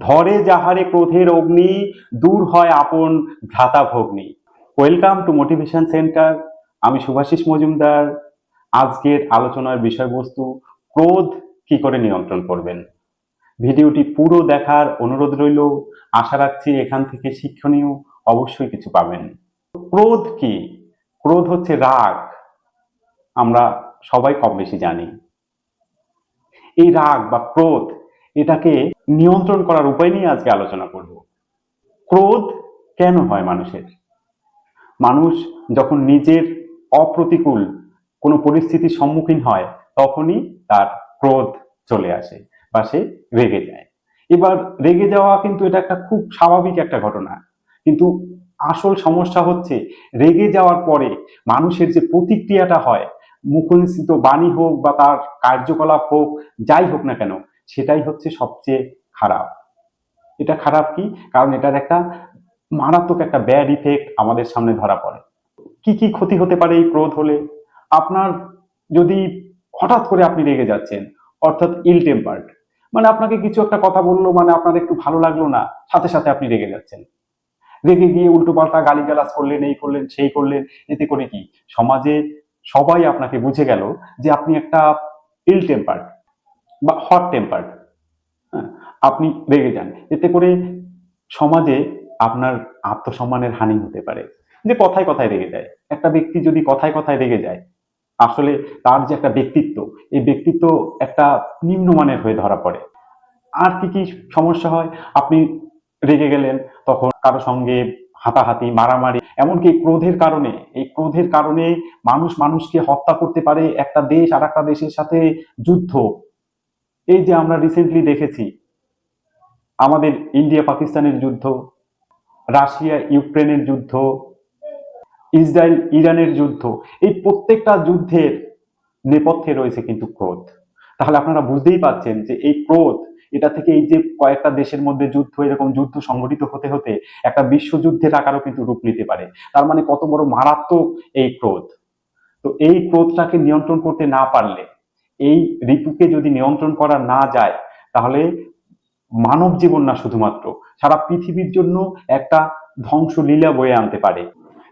ধরে যাহারে ক্রোধের অগ্নি, দূর হয় আপন ভ্রাতা ভগ্নি। ওয়েলকাম টু মোটিভেশন সেন্টার আমি শুভাশিস মজুমদার। আজকের আলোচনার বিষয়বস্তু, ক্রোধ কি করে নিয়ন্ত্রণ করবেন? ভিডিওটি পুরো দেখার অনুরোধ রইল। আশা রাখছি এখান থেকে শিক্ষণীয়, অবশ্যই কিছু পাবেন। ক্রোধ কি? ক্রোধ হচ্ছে রাগ। আমরা সবাই কম বেশি জানি। এই রাগ বা ক্রোধ এটাকে নিয়ন্ত্রণ করার উপায় নিয়ে আজকে আলোচনা করব। ক্রোধ কেন হয় মানুষের? মানুষ যখন নিজের অপ্রতিকূল কোনো পরিস্থিতির সম্মুখীন হয়, তখনই তার ক্রোধ চলে আসে বা সে রেগে যায়। এবার রেগে যাওয়া কিন্তু এটা একটা খুব স্বাভাবিক একটা ঘটনা। কিন্তু আসল সমস্যা হচ্ছে, রেগে যাওয়ার পরে মানুষের যে প্রতিক্রিয়াটা হয় মুখনিসৃত বাণী হোক বা তার কার্যকলাপ হোক, যাই হোক না কেন সেটাই হচ্ছে সবচেয়ে খারাপ। এটা খারাপ কি? কারণ এটার একটা মারাত্মক একটা ব্যাড ইফেক্ট আমাদের সামনে ধরা পড়ে। কি কি ক্ষতি হতে পারে এই ক্রোধ হলে? আপনার যদি হঠাৎ করে আপনি রেগে যাচ্ছেন, অর্থাৎ ইল টেম্পার্ড মানে আপনাকে কিছু একটা কথা বলল মানে আপনার একটু ভালো লাগল না, সাথে সাথে আপনি রেগে যাচ্ছেন। রেগে গিয়ে উল্টো পাল্টা গালি গালিগালাজ করলেন, এই করলেন, সেই করলেন, এতে করে কি? সমাজে সবাই আপনাকে বুঝে গেল যে আপনি একটা ইল টেম্পার্ড বা হট টেম্পার্ড আপনি রেগে যান। এতে করে সমাজে আপনার আত্মসম্মানের হানি হতে পারে। যে কথায় কথায় রেগে যায়। একটা ব্যক্তি যদি কথায় কথায় রেগে যায়, আসলে তার যে একটা ব্যক্তিত্ব, এই ব্যক্তিত্ব একটা নিম্নমানের হয়ে ধরা পড়ে। আর কি কি সমস্যা হয়? আপনি রেগে গেলেন, তখন কারও সঙ্গে হাতাহাতি, মারামারি, এমনকি ক্রোধের কারণে। এই ক্রোধের কারণে মানুষ মানুষকে হত্যা করতে পারে। একটা দেশ আর একটা দেশের সাথে যুদ্ধ। এই যে আমরা রিসেন্টলি দেখেছি, আমাদের ইন্ডিয়া পাকিস্তানের যুদ্ধ, রাশিয়া ইউক্রেনের যুদ্ধ, ইসরায়েল ইরানের যুদ্ধ, এই প্রত্যেকটা যুদ্ধের নেপথ্যে রয়েছে কিন্তু ক্রোধ। তাহলে আপনারা বুঝতেই পাচ্ছেন যে এই ক্রোধ, এটা থেকে এই যে কয়েকটা দেশের মধ্যে যুদ্ধ, এরকম যুদ্ধ সংঘটিত হতে হতে একটা বিশ্বযুদ্ধের আকারও কিন্তু রূপ নিতে পারে। তার মানে কত বড় মারাত্মক এই ক্রোধ। তো এই ক্রোধটাকে নিয়ন্ত্রণ করতে না পারলে এই ঋতুকে যদি নিয়ন্ত্রণ করা না যায়, তাহলে মানব জীবন না শুধুমাত্র, সারা পৃথিবীর জন্য একটা ধ্বংসলীলা বয়ে আনতে পারে।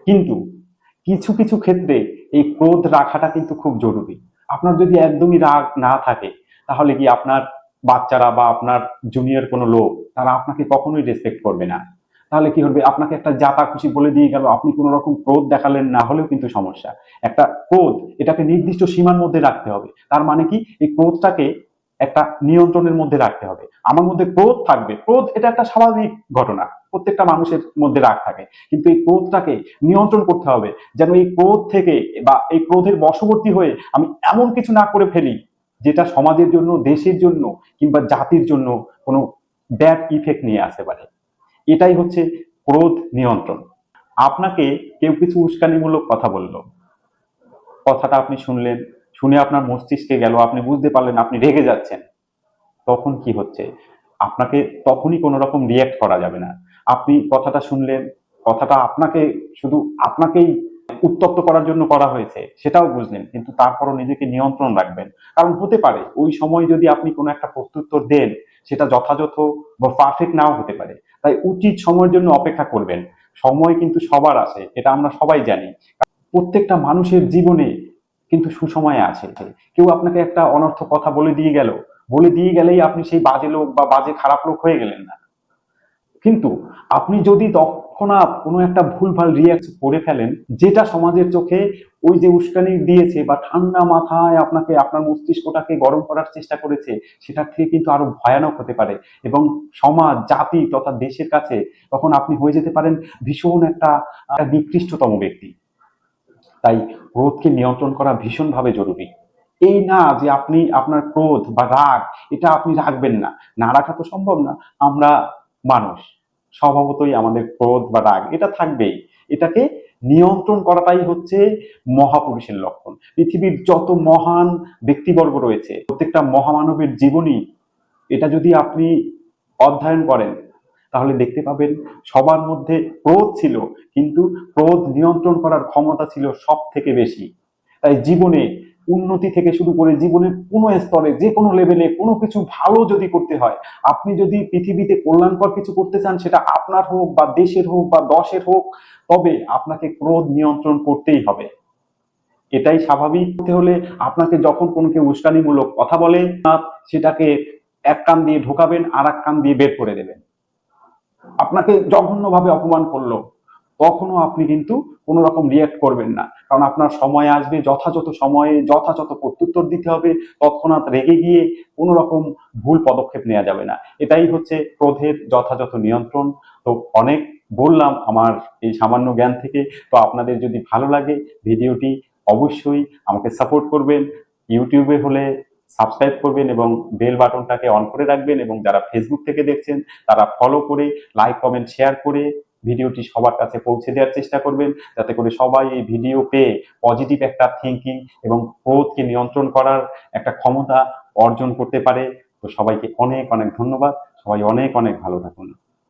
কিন্তু কিছু কিছু ক্ষেত্রে এই ক্রোধ রাখাটা কিন্তু খুব জরুরি। আপনার যদি একদমই রাগ না থাকে, তাহলে কি আপনার বাচ্চারা বা আপনার জুনিয়র কোনো লোক, তারা আপনাকে কখনোই রেসপেক্ট করবে না। তাহলে কি হবে? আপনাকে একটা জাতা খুশি বলে দিয়ে গেল। আপনি কোনো রকম ক্রোধ দেখালেন না হলেও কিন্তু সমস্যা। একটা ক্রোধ, এটাকে নির্দিষ্ট সীমার মধ্যে রাখতে হবে। তার মানে কি? এই ক্রোধটাকে একটা নিয়ন্ত্রণের মধ্যে রাখতে হবে। আমার মধ্যে ক্রোধ থাকবে। ক্রোধ, এটা একটা স্বাভাবিক ঘটনা। প্রত্যেকটা মানুষের মধ্যে রাগ থাকে। কিন্তু এই ক্রোধটাকে নিয়ন্ত্রণ করতে হবে। যেন এই ক্রোধ থেকে বা এই ক্রোধের বশবর্তী হয়ে আমি এমন কিছু না করে ফেলি, যেটা সমাজের জন্য, দেশের জন্য কিংবা জাতির জন্য কোনো ব্যাড ইফেক্ট নিয়ে আসতে পারে। এটাই হচ্ছে ক্রোধ নিয়ন্ত্রণ। আপনাকে কেউ কিছু উস্কানিমূলক কথা বলল। কথাটা আপনি শুনলেন, শুনে আপনার মস্তিষ্কে গেল, আপনি বুঝতে পারলেন, আপনি রেগে যাচ্ছেন। তখন কি হচ্ছে? আপনাকে তখনই কোনো রকম রিয়াক্ট করা যাবে না। আপনি কথাটা শুনলেন, কথাটা আপনাকে শুধু আপনাকেই উত্তপ্ত করার জন্য করা হয়েছে, সেটাও বুঝলেন, কিন্তু তারপরও নিজেকে নিয়ন্ত্রণ রাখবেন। কারণ হতে পারে, ওই সময় যদি আপনি কোনো একটা প্রত্যুত্তর দেন, সেটা যথাযথ বা পারফেক্ট নাও হতে পারে। তাই উচিত সময়ের জন্য অপেক্ষা করবেন। সময় কিন্তু সবার আছে, এটা আমরা সবাই জানি। প্রত্যেকটা মানুষের জীবনে কিন্তু সুসময় আছে। কেউ আপনাকে একটা অনর্থ কথা বলে দিয়ে গেল, বলে দিয়ে গেলেই আপনি সেই বাজে লোক বা বাজে খারাপ লোক হয়ে গেলেন না। কিন্তু আপনি যদি তৎক্ষণাৎ কোনো একটা ভুলভাল রিয়াক্ট করে ফেলেন, যেটা সমাজের চোখে ওই যে উস্কানি দিয়েছে বা ঠান্ডা মাথায় আপনাকে, আপনার মস্তিষ্কটাকে গরম করার চেষ্টা করেছে, সেটার থেকে কিন্তু আরও ভয়ানক হতে পারে। এবং সমাজ, জাতি তথা দেশের কাছে তখন আপনি হয়ে যেতে পারেন ভীষণ একটা নিকৃষ্টতম ব্যক্তি। তাই ক্রোধকে নিয়ন্ত্রণ করা ভীষণভাবে জরুরি। এই না যে আপনি আপনার ক্রোধ বা রাগ, এটা আপনি রাখবেন না। না রাখা তো সম্ভব না, আমরা মানুষ। স্বভাবতই আমাদের ক্রোধ বা রাগ, এটা থাকবেই। এটাকে নিয়ন্ত্রণ করাটাই হচ্ছে মহাপুরুষের লক্ষণ। পৃথিবীর যত মহান ব্যক্তিবর্গ রয়েছে, প্রত্যেকটা মহামানবের জীবনী, এটা যদি আপনি অধ্যয়ন করেন, তাহলে দেখতে পাবেন সবার মধ্যে ক্রোধ ছিল, কিন্তু ক্রোধ নিয়ন্ত্রণ করার ক্ষমতা ছিল সব থেকে বেশি। তাই জীবনে উন্নতি থেকে শুরু করে জীবনের কোনো স্তরে, যে কোনো লেভেলে কোনো কিছু ভালো যদি করতে হয়, আপনি যদি পৃথিবীতে কল্যাণকর কিছু করতে চান, সেটা আপনার হোক বা দেশের হোক বা দশের হোক, তবে আপনাকে ক্রোধ নিয়ন্ত্রণ করতেই হবে। এটাই স্বাভাবিক। হতে হলে আপনাকে যখন কোনো কেউ উস্কানিমূলক কথা বলে, সেটাকে এক কান দিয়ে ঢোকাবেন আর এক কান দিয়ে বের করে দেবেন। আপনাকে জঘন্যভাবে অপমান করল। তখনও আপনি কিন্তু কোনো রকম রিয়াক্ট করবেন না। কারণ আপনার সময় আসবে, যথাযথ সময়ে যথাযথ প্রত্যুত্তর দিতে হবে, তৎক্ষণাৎ রেগে গিয়ে কোনো রকম ভুল পদক্ষেপ নেওয়া যাবে না। এটাই হচ্ছে ক্রোধের যথাযথ নিয়ন্ত্রণ। তো অনেক বললাম আমার এই সামান্য জ্ঞান থেকে। তো আপনাদের যদি ভালো লাগে ভিডিওটি, অবশ্যই আমাকে সাপোর্ট করবেন। ইউটিউবে হলে সাবস্ক্রাইব করবেন এবং বেল বাটনটাকে অন করে রাখবেন এবং যারা ফেসবুক থেকে দেখছেন, তারা ফলো করে লাইক কমেন্ট শেয়ার করে ভিডিওটি সবার কাছে পৌঁছে দেওয়ার চেষ্টা করবেন, যাতে করে সবাই এই ভিডিও পেয়ে পজিটিভ একটা থিঙ্কিং এবং ক্রোধকে নিয়ন্ত্রণ করার একটা ক্ষমতা অর্জন করতে পারে। তো সবাইকে অনেক অনেক ধন্যবাদ। সবাই অনেক অনেক ভালো থাকুন।